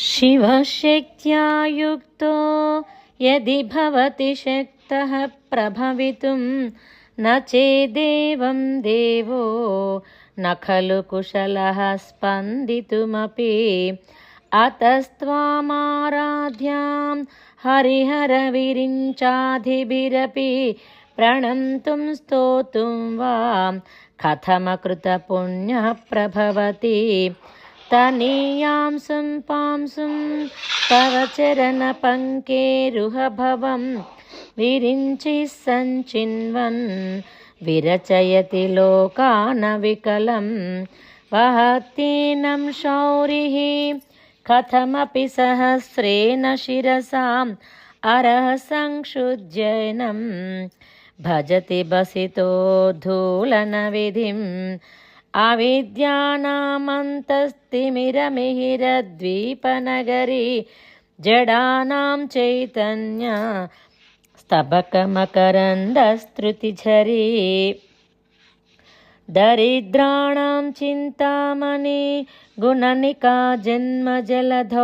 शिवशक्त्या युक्तो यदि भवति शक्तः प्रभवितुं न चेदेवं देवो न खलु कुशलः स्पन्दितुमपि। अतस्त्वामाराध्यां हरिहरविरिञ्चाधिभिरपि प्रणन्तुं स्तोतुं वा कथमकृतपुण्यः प्रभवति तनीयां पांसुं तव चरणपङ्केरुहभवं विरिञ्चिः सञ्चिन्वन् विरचयति लोकानविकलं वहत्येनं शौरिः कथमपि सहस्रेण शिरसाम् अरः संक्षुज्यैनं भजति बसितो धूलनविधिम् अविद्यानामन्तस्तिमिरमिहिरद्वीपनगरी जडानां चैतन्य स्तबकमकरन्दस्तृतिझरी दरिद्राणां चिन्तामणि गुणनिका जन्मजलधौ